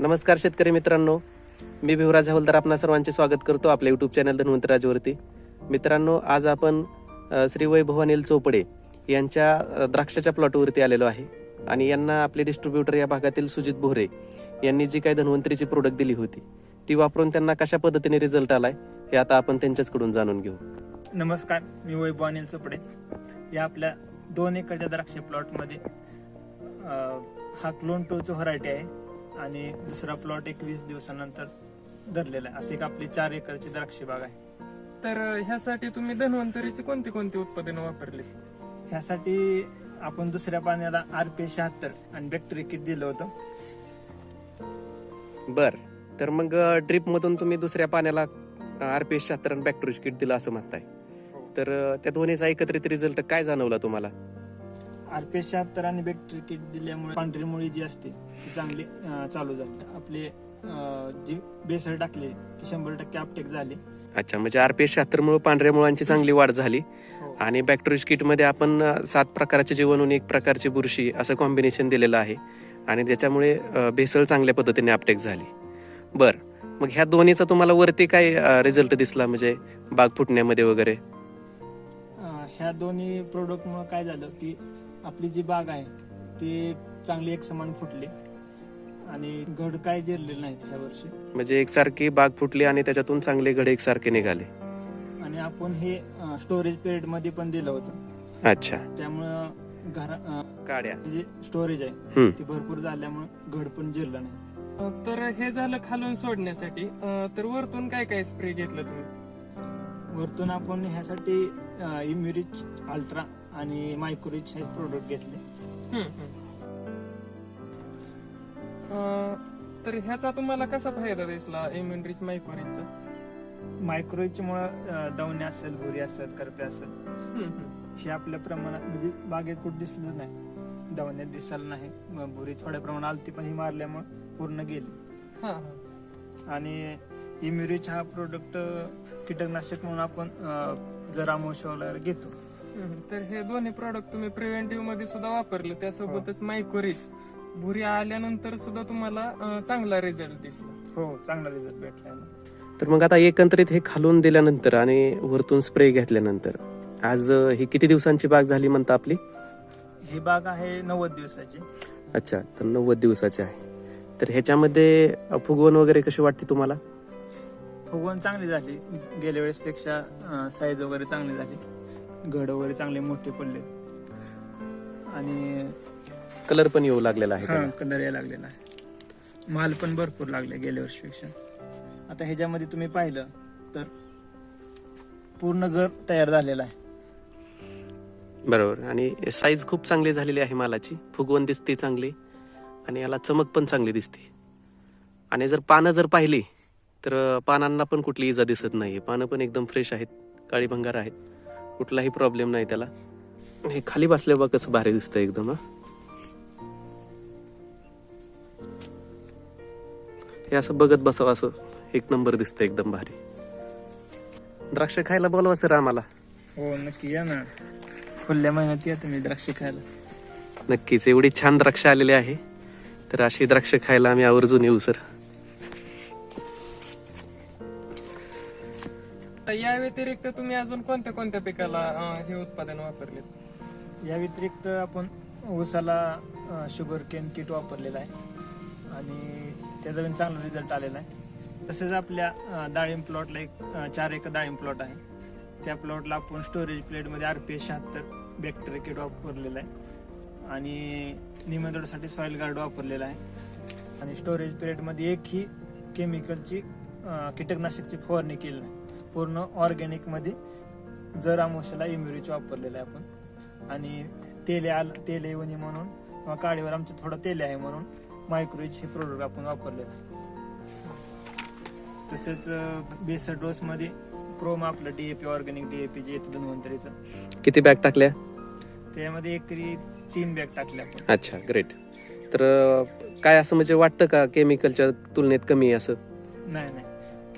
नमस्कार शेतकरी मित्रांनो. मी भिवराज हवलदार आपणा सर्वांचे स्वागत करतो आपल्या यूट्यूब चॅनल धन्वंतराजवरती मित्रांनो आज आपण श्री वैभव अनिल चोपडे यांच्या द्राक्षाच्या प्लॉटवरती आलेलो आहे. आणि यांना आपले डिस्ट्रीब्युटर या भागातील सुजित भोरे यांनी जी काही धन्वंतरीची प्रोडक्ट दिली होती ती वापरून त्यांना कशा पद्धतीने रिझल्ट आलाय हे आता आपण त्यांच्याचकडून जाणून घेऊ. नमस्कार मी वैभव अनिल चोपडे. या आपल्या दोन एकरच्या द्राक्ष प्लॉटमध्ये हा क्लोन टोचो व्हरायटी आहे. आणि दुसरा प्लॉट एकवीस दिवसानंतर धरलेला आहे. असे एक आपली चार एकरची द्राक्ष बाग आहे. तर ह्यासाठी तुम्ही धन्वंतरीचे कोणती कोणती उत्पादनं वापरली? ह्यासाठी आपण दुसऱ्या पाण्याला आर पी शहात्तर आणि बॅक्टेरिया किट दिलं होतं. बर. तर मग ड्रीप मधून तुम्ही दुसऱ्या पाण्याला आर पी एस शहात्तर आणि बॅक्टोरिज किट दिलं असं म्हणताय. तर अ, त्या दोन्हीचा एकत्रित रिझल्ट काय जाणवला तुम्हाला? आर पी शहात्तर आणि बॅक्टेरिया किट दिल्यामुळे पांढरी मुळी जी असते ती चांगली चालू झाली. आपले जी बेसळ टाकली ती शंभर टक्के अपटेक झाली. अच्छा म्हणजे आर पी एस शहात्तर मुळे पांढऱ्या मुळांची चांगली वाढ झाली. हो. आणि बॅक्टेरिज किटमध्ये आपण सात प्रकारचे जीवन एक प्रकारची बुरशी असं कॉम्बिनेशन दिलेलं आहे. आणि त्याच्यामुळे भेसळ चांगल्या पद्धतीने अपटेक झाली. बर मग ह्या दोन्हीचा तुम्हाला वरती काय रिझल्ट दिसला म्हणजे बाग फुटण्यामध्ये वगैरे? ह्या दोन्ही प्रोडक्ट मुळे काय झालं की आपली जी बाग आहे ती चांगली एक समान फुटली. आणि घड काय जिरलेले नाहीत ह्या वर्षी. म्हणजे एकसारखी बाग फुटली आणि त्याच्यातून चांगले घडे एकसारखे निघाले. आणि आपण हे स्टोरेज पिरियडमध्ये पण दिलं होतं. अच्छा. त्यामुळं घरा अं, काड्या जे स्टोरेज आहे हम्म. ते भरपूर झाल्यामुळे घड पण जिरलं नाही. तर हे झालं खालून सोडण्यासाठी. अ, तर वरतून काय काय स्प्रे घेतलं तुम्ही? वरतून आपण ह्यासाठी इम्युरिच अल्ट्रा आणि मायक्रोरिच हे प्रोडक्ट घेतले. तर ह्याचा तुम्हाला कसा फायदा दिसला इम्युनरीज मायकोरीचा मायक्रोरिच मुळे दवणे असेल भुरी असेल करपे असेल. हे आपल्या प्रमाणात म्हणजे बागेत कुठं दिसलं नाही. दवाण्यात दिसायला नाही. भुरी थोड्या प्रमाणात आलती पण ही मारल्यामुळे पूर्ण गेली. आणि इम्युरिच हा प्रोडक्ट कीटकनाशक म्हणून आपण जर आमोशाला घेतो. तर हे दोन्ही प्रॉडक्ट तुम्ही प्रिव्हेंटिव्हमध्ये सुद्धा वापरले त्यासोबतच मायकोरीच भुरी आल्यानंतर सुद्धा तुम्हाला चांगला रिझल्ट दिसला. हो चांगला रिझल्ट भेटला. तर मग आता एकंदरीत हे खालून दिल्यानंतर आणि वरतून स्प्रे घेतल्यानंतर आज ही किती दिवसांची बाग झाली म्हणता आपली? ही बाग आहे नव्वद दिवसाची. अच्छा तर नव्वद दिवसाची आहे. तर ह्याच्यामध्ये फुगवण वगैरे कशी वाटते तुम्हाला? फुगवण चांगली झाली. गेल्या वेळेस पेक्षा साईज वगैरे चांगली झाली. घड वगैरे चांगले मोठे पडले. आणि कलर पण येऊ लागलेला आहे हा त्याला. कलर यायला लागलेला आहे. माल पण भरपूर लागले गेल्या वर्षीपेक्षा. आता ह्याच्यामध्ये तुम्ही पाहिलं तर पूर्ण घर तयार झालेला आहे. बरोबर. आणि साईज खूप चांगली झालेली आहे मालाची. फुगवण दिसते चांगली. आणि याला चमक पण चांगली दिसते. आणि जर पानं जर पाहिली तर पानांना पण कुठली इजा दिसत नाही पानं पण एकदम फ्रेश आहेत काळी भंगार आहेत. कुठलाही प्रॉब्लेम नाही त्याला. हे खाली बसल्या बघ कसं भारी दिसतं एकदम हा. हे असं बघत बसावं असं एक नंबर दिसतं एकदम भारी. द्राक्ष खायला बोलवा सर आम्हाला. हो नक्की या ना. खुल्या महिन्यात या तुम्ही द्राक्ष खायला. नक्कीच एवढी छान द्राक्ष आलेली आहे. तर अशी द्राक्ष खायला आम्ही आवर्जून येऊ सर. या व्यतिरिक्त तुम्ही अजून कोणत्या कोणत्या पिकाला हे उत्पादन वापरले या व्यतिरिक्त आपण ऊसाला शुगर केन किट वापरलेला आहे. आणि त्याचा पण चांगला रिझल्ट आलेला आहे. तसेच आपल्या अं, डाळिंब प्लॉटला एक अं, चार एकर डाळिंब प्लॉट आहे. त्या प्लॉटला आपण स्टोरेज प्लेटमध्ये आर पी एस शहात्तर बॅक्टेरिया किट वापरलेलं आहे. आणि निमंत्रणासाठी सॉइल गार्ड वापरलेला आहे. आणि स्टोरेज प्लेटमध्ये एकही केमिकलची अं, कीटकनाशकची फवारणी केली नाही. पूर्ण ऑर्गॅनिकमध्ये जर आमोशाला इम्युरिच वापरलेलं आहे आपण. आणि तेले आल तेल नये म्हणून किंवा काळीवर आमचं थोडं तेल आहे म्हणून मायक्रोइच हे प्रोडक्ट आपण वापरलेलं आहे. तसेच बेसर डोस मध्ये प्रोम आपलं डीएपी ऑर्गॅनिक डीएपी जे येतं धन्वंतरीचं किती बॅग टाकल्या? त्यामध्ये एकरी तीन बॅग टाकले आपण. अच्छा ग्रेट तर काय असं म्हणजे वाटतं का केमिकलच्या तुलनेत कमी आहे असं? नाही नाही.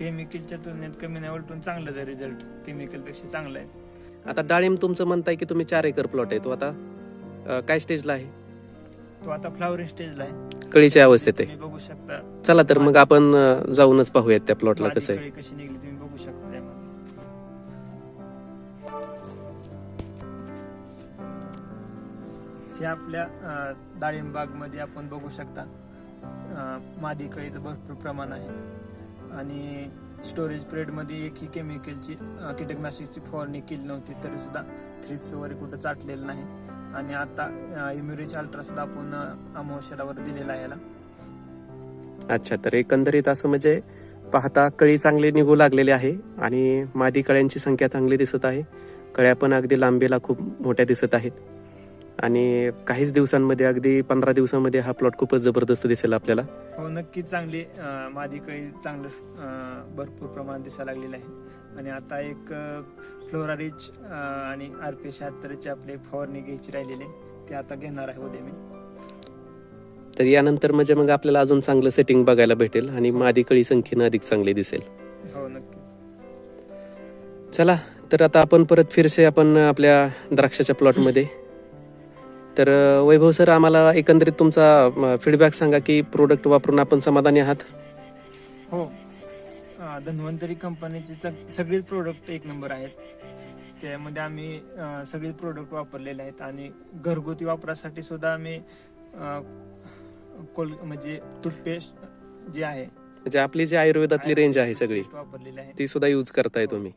केमिकलच्या तुलनेत कमी नाही उलटून चांगलं आहे रिझल्ट केमिकलपेक्षा चांगलं आहे. आता डाळिंब तुमचं म्हणताय की तुम्ही चार एकर प्लॉट आहे. तो आता अं, काय स्टेजला आहे? तो आता फ्लावरिंग स्टेजला आहे. कळीच्या अवस्थेत आहे. तुम्ही बघू शकता. चला तर मग आपण अं, जाऊनच पाहूयात त्या प्लॉटला माझी कसं आहे. कळी कशी निघली तुम्ही बघू शकता त्यामध्ये. हे आपल्या अं, डाळिंब बागमध्ये आपण बघू शकता. अं, मादी कळीचं भरपूर प्रमाण आहे. आणि स्टोरेज पिरियडमध्ये एकही केमिकलची कीटकनाशकची फवारणी केली नव्हती तरी सुद्धा थ्रिप्स वगैरे कुठं चाटलेलं नाही. आणि आता इम्युरिच अल्ट्रासुद्धा आपण अमावश्यावर दिलेला आहे याला. अच्छा तर एकंदरीत असं म्हणजे पाहता कळी चांगली निघू लागलेली आहे आणि मादी कळ्यांची संख्या चांगली दिसत आहे. कळ्या पण अगदी लांबीला खूप मोठ्या दिसत आहेत. आणि काहीच दिवसांमध्ये अगदी पंधरा दिवसांमध्ये हा प्लॉट खूपच जबरदस्त दिसेल आपल्याला. हो नक्कीच चांगली मादी कळी चांगलं भरपूर प्रमाणात दिसायला लागलेलं आहे. आणि आता एक फ्लोरा रिच आणि आर पी शहात्तरची आपली फवारणी घ्यायची राहिलेली. ते आता घेणार आहे उद्या मी. तर यानंतर म्हणजे मग आपल्याला अजून चांगलं सेटिंग बघायला भेटेल आणि मादी कळी संख्येनं अधिक चांगली दिसेल. हो नक्की चला तर आता आपण परत फिरसे आपण आपल्या द्राक्षाच्या प्लॉटमध्ये तर वैभव सर आम्हाला एकंदरीत तुमचा फीडबॅक सांगा की प्रोडक्ट वापरून आपण समाधानी आहात? हो. धन्वंतरी कंपनीचे सग- सगळेच प्रोडक्ट एक नंबर आहेत. त्यामध्ये आम्ही सगळे प्रोडक्ट वापरलेले आहेत आणि घरगुती वापरासाठी सुद्धा आम्ही कोल म्हणजे टूथपेस्ट जे आहे म्हणजे आपली जी आयुर्वेदातली रेंज आहे सगळी वापरलेले आहे. ती सुद्धा यूज करताय तुम्ही.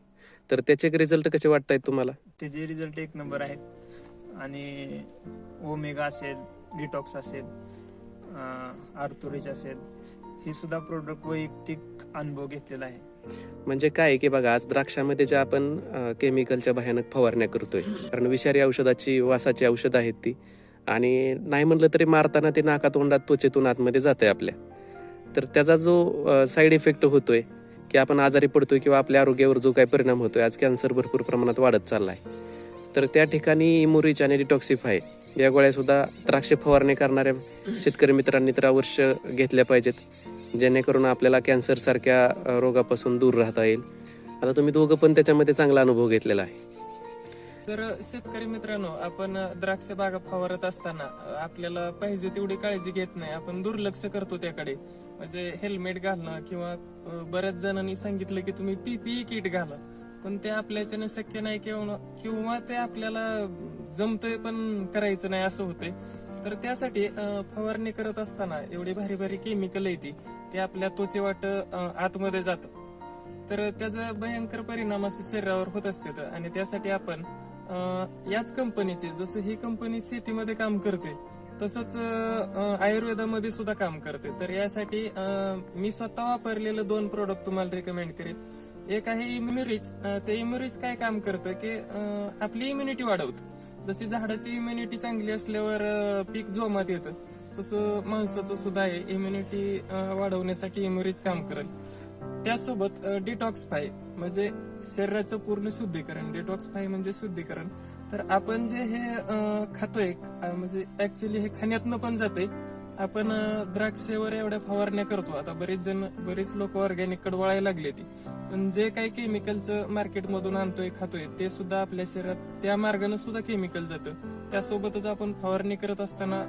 तर त्याचे रिझल्ट कसे वाटतायत तुम्हाला? त्याचे रिझल्ट एक नंबर आहेत. आणि ओमेगा असेल डिटॉक्स असेल आर्थोरिच असेल हे सुद्धा प्रोडक्ट वैयक्तिक अनुभव घेतलेला आहे. म्हणजे काय की बघा आज द्राक्षामध्ये ज्या आपण केमिकलच्या भयानक फवारण्या करतोय कारण विषारी औषधाची वासाची औषधं आहेत ती आणि नाही म्हणलं तरी मारताना ते नाकातोंडात त्वचेतून आतमध्ये जात आहे आपल्या. तर त्याचा जो साईड इफेक्ट होतोय की आपण आजारी पडतोय किंवा आपल्या आरोग्यावर जो काही परिणाम होतोय आज कॅन्सर भरपूर प्रमाणात वाढत चाललाय. तर त्या ठिकाणी इमोरिच आणि डिटॉक्सिफाय या गोळ्या सुद्धा द्राक्ष फवारणी करणाऱ्या शेतकरी मित्रांनी तर अवश्य घेतल्या पाहिजेत जेणेकरून आपल्याला कॅन्सर सारख्या रोगापासून दूर राहता येईल. आता तुम्ही दोघं पण त्याच्यामध्ये चांगला अनुभव घेतलेला आहे. तर शेतकरी मित्रांनो आपण द्राक्ष बागा फवारत असताना आपल्याला पाहिजे तेवढी काळजी घेत नाही. आपण दुर्लक्ष करतो त्याकडे. म्हणजे हेल्मेट घालणं किंवा बऱ्याच जणांनी सांगितलं की तुम्ही पीपीई किट घाला. पण ते आपल्याच्यानं शक्य नाही किंवा किंवा ते आपल्याला जमतंय पण करायचं नाही असं होतंय. तर त्यासाठी फवारणी करत असताना एवढी भारी भारी केमिकल येते ते आपल्या त्वचे वाट आतमध्ये जातं. तर त्याचा भयंकर परिणाम असे शरीरावर होत असते आणि त्यासाठी आपण याच कंपनीचे जसं ही कंपनी शेतीमध्ये काम करते तसंच आयुर्वेदामध्ये सुद्धा काम करते. तर यासाठी मी स्वतः वापरलेलं दोन प्रोडक्ट तुम्हाला रिकमेंड करेन एक आहे इम्युनिरिच ते इम्युनिरिच काय काम करतं की आपली इम्युनिटी वाढवतं. जशी झाडाची इम्युनिटी चांगली असल्यावर पीक जोमात येतं तसं माणसाचं सुद्धा आहे. इम्युनिटी वाढवण्यासाठी इम्युरिच काम करेल. त्यासोबत डिटॉक्स फाय म्हणजे शरीराचं पूर्ण शुद्धीकरण. डिटॉक्स फाय म्हणजे शुद्धीकरण. तर आपण जे हे खातोय म्हणजे ऍक्च्युली हे खाण्यातनं पण जाते आपण द्राक्षेवर एवढ्या फवारण्या करतो. आता बरेच जण बरेच लोक ऑर्गॅनिककडे वळायला लागले ती. पण जे काही केमिकलचं मार्केटमधून आणतोय खातोय ते सुद्धा आपल्या शरीरात त्या मार्गाने सुद्धा केमिकल जातं. त्यासोबतच आपण फवारणी करत असताना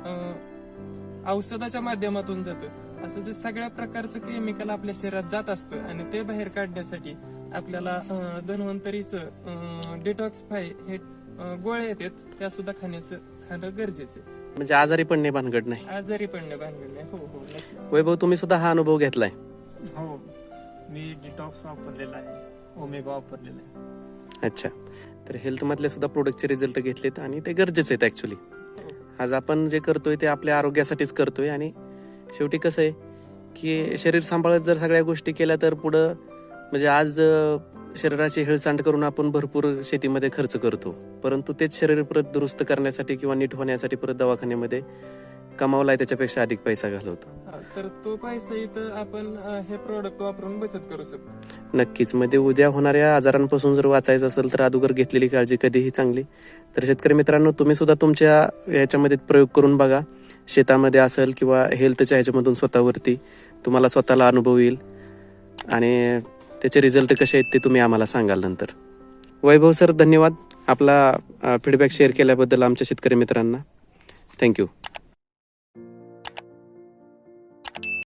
औषधाच्या माध्यमातून जातं. असं जे सगळ्या प्रकारचं केमिकल आपल्या शरीरात जात असतं आणि ते बाहेर काढण्यासाठी आपल्याला धन्वंतरीचं डिटॉक्स फाय हे गोळे गोळ्या येतात त्या सुद्धा खाण्याचं खाणं गरजेचं आहे. म्हणजे आजारी पडणे भानगड नाही. आजारी पडणे भानगड नाही. हो हो नक्कीच. वैभव तुम्ही सुद्धा हा अनुभव घेतलाय? हो. मी डिटॉक्स वापरलेला आहे. ओमेगा वापरलेला आहे. अच्छा. तर हेल्थ मधले सुद्धा प्रोडक्टचे रिझल्ट घेतलेत आणि ते गरजेचे आहेत ऍक्च्युली आज आपण जे करतोय ते आपल्या आरोग्यासाठीच करतोय आणि शेवटी कसं आहे की शरीर सांभाळत जर सगळ्या गोष्टी केल्या तर पुढं म्हणजे आज अं, शरीराची हेळसांड करून आपण भरपूर शेतीमध्ये खर्च करतो. परंतु तेच शरीर परत दुरुस्त करण्यासाठी किंवा नीट होण्यासाठी परत दवाखान्यामध्ये कमावलाय त्याच्यापेक्षा अधिक पैसा घालवतो. तर तो पैसा इथं आपण हे प्रोडक्ट वापरून बचत करू शकतो. नक्कीच. मध्ये उद्या होणाऱ्या आजारांपासून जर वाचायचं असेल तर अगोदर घेतलेली काळजी कधीही चांगली. तर शेतकरी मित्रांनो तुम्ही सुद्धा तुमच्या ह्याच्यामध्ये प्रयोग करून बघा. शेतामध्ये असेल किंवा हेल्थच्या ह्याच्यामधून स्वतःवरती तुम्हाला स्वतःला अनुभव येईल. आणि त्याचे रिझल्ट कसे आहेत ते तुम्ही आम्हाला सांगाल नंतर. वैभव सर धन्यवाद. आपला फीडबॅक शेअर केल्याबद्दल आमच्या शेतकरी मित्रांना. थँक्यू